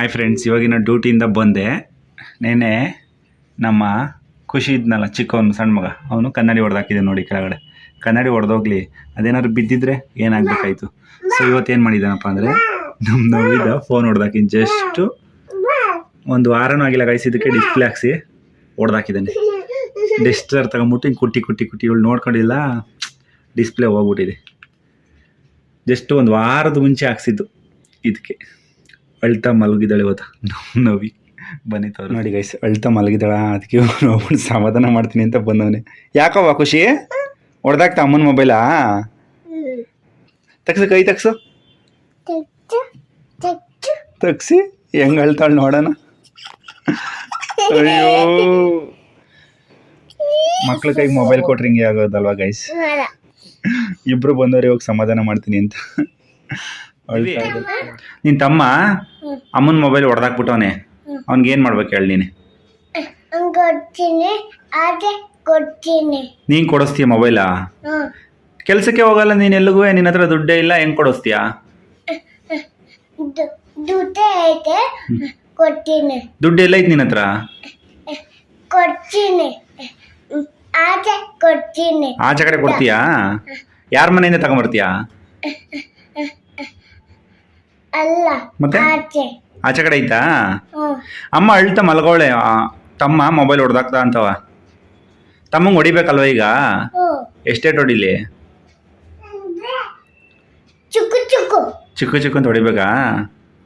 Hi friends ಇವಾಗಿನ ಡ್ಯೂಟಿಯಿಂದ ಬಂದೆ. ನೆನೆ ನಮ್ಮ ಖುಷಿ ಇದ್ನಲ್ಲ ಚಿಕ್ಕವನು, ಸಣ್ಣ ಮಗ. ಅವನು ಕನ್ನಡಿ ಹೊಡೆದಾಕಿದೆ ನೋಡಿ ಕೆಳಗಡೆ. ಕನ್ನಡಿ ಹೊಡೆದೋಗ್ಲಿ ಅದೇನಾದ್ರು ಬಿದ್ದಿದ್ರೆ ಏನಾಗಬೇಕಾಯ್ತು? ಸೊ ಇವತ್ತೇನು ಮಾಡಿದ್ದಾನಪ್ಪ ಅಂದರೆ ನಮ್ಮ ನೋವಿದ ಫೋನ್ ಹೊಡೆದಾಕಿನ ಜಸ್ಟು ಒಂದು ವಾರನೂ ಆಗಿಲ್ಲ ಕಾಯಿಸಿದ್ದಕ್ಕೆ ಡಿಸ್ಪ್ಲೇ ಹಾಕ್ಸಿ ಹೊಡೆದಾಕಿದ್ದಾನೆ ಡಿಸ್ಟರ್ ತಗೊಂಬಿಟ್ಟು ಹಿಂಗೆ ಕುಟ್ಟಿ ಕುಟ್ಟಿ ಕುಟ್ಟಿ ಇವಳು ನೋಡ್ಕೊಂಡಿಲ್ಲ ಡಿಸ್ಪ್ಲೇ ಹೋಗ್ಬಿಟ್ಟಿದೆ. ಜಸ್ಟ್ ಒಂದು ವಾರದ ಮುಂಚೆ ಹಾಕ್ಸಿದ್ದು. ಇದಕ್ಕೆ. ಅಳ್ತಾ ಮಲಗಿದ್ದಾಳೆ ಇವತ್ತು. ನಮ್ಮ ನೋವಿ ಬನ್ನಿ ತೋರು ನೋಡಿ ಗೈಸ್ ಅಳ್ತಾ ಮಲಗಿದ್ದಾಳ. ಅದಕ್ಕೆ ನೋಡ್ಬಿಟ್ಟು ಸಮಾಧಾನ ಮಾಡ್ತೀನಿ ಅಂತ ಬಂದವನೆ. ಯಾಕವ್ವ ಖುಷಿ? ಹೊಡೆದಾಕ್ತ ಅಮ್ಮನ ಮೊಬೈಲಾ ತಗ್ಸು ಕೈ ತಗ್ಸು. ತಗ್ಸಿ ಹೆಂಗ್ ಅಳ್ತಾಳೆ ನೋಡೋಣ. ಅಯ್ಯೋ. ಮಕ್ಳ ಕೈಗೆ ಮೊಬೈಲ್ ಕೊಟ್ರೆ ಹಿಂಗೆ ಆಗೋದಲ್ವಾ ಗೈಸ್ ಇಬ್ರು ಬಂದವ್ರು ಇವಾಗ ಸಮಾಧಾನ ಮಾಡ್ತೀನಿ ಅಂತ. ನಿನ್ ತಮ್ಮ? ಅಮ್ಮನ ಮೊಬೈಲ್ ಹೊಡೆದಾಕ್ಬಿಟ್ಟವನೆ. ಅವ್ನಿಗೆ ಏನು ಮಾಡ್ಬೇಕು ಹೇಳಿ ನೀನು? ಕೊಡ್ತೀನಿ ಅದೇ ಕೊಡ್ತೀನಿ. ನೀನು ಕೊಡಿಸ್ತೀಯ ಮೊಬೈಲಾ ಕೆಲ್ಸಕ್ಕೆ ಕೆಲಸಕ್ಕೆ ಹೋಗಲ್ಲ ನೀನು ಎಲ್ಲಿಗೂ? ನಿನ್ನ ಹತ್ರ ದುಡ್ಡೇ ಇಲ್ಲ ಹೆಂಗ್ ಕೊಡಿಸ್ತೀಯಾ? ದು- ದುಡ್ಡು ಐತೆ ಕೊಡ್ತೀನಿ. ದುಡ್ಡು ಎಲ್ಲ ಐತೆ ನಿನ್ನ ಹತ್ರ? ಕೊಡ್ತೀನಿ. ಹ್ಮ್, ಅದೇ ಕೊಡ್ತೀನಿ. ಆಚೆ ಕಡೆ ಕೊಡ್ತೀಯಾ? ಯಾರ ಮನೆಯಿಂದ ತಗೊಂಬರ್ತೀಯಾ? ಅಲ್ಲ ಮತ್ತೆ? ಆಚೆ. ಆಚೆ ಕಡೆ ಐತಾ? ಹ್ಮ್ ಅಮ್ಮ ಅಳ್ತಾ ಮಲ್ಗೋಳೆ ಆ, ತಮ್ಮ ಮೊಬೈಲ್ ಹೊಡೆದಾಕ್ದ ಅಂತವ. ತಮ್ಮಂಗೆ ಹೊಡಿಬೇಕಲ್ವ ಈಗ? ಎಷ್ಟೇಟ್ ಎಷ್ಟೇ ಹೊಡಿಲಿ ಚುಕ್ಕು ಚುಕ್ಕು. ಚಿಕ್ಕ ಚಿಕ್ಕ ಅಂತ ಹೊಡಿಬೇಕಾ?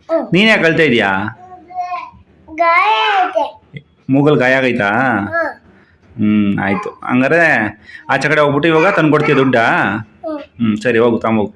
ಹ್ಮ್ ನೀನು ಯಾಕೆ ಅಳ್ತಾ ಇದೀಯಾ? ಗಾಯ ಐತೆ. ಮೂಗಲ್ ಗಾಯ ಆಗೈತಾ? ಹ್ಮ್ ಹ್ಞೂ ಆಯಿತು. ಹಂಗಾರೆ ಆಚೆ ಕಡೆ ಹೋಗ್ಬಿಟ್ಟು ಇವಾಗ ತಂದು ಕೊಡ್ತೀಯ ದುಡ್ಡಾ ಹ್ಮ್ ಹ್ಞೂ ಸರಿ ಹೋಗು ತಗೊಂಬೋಗು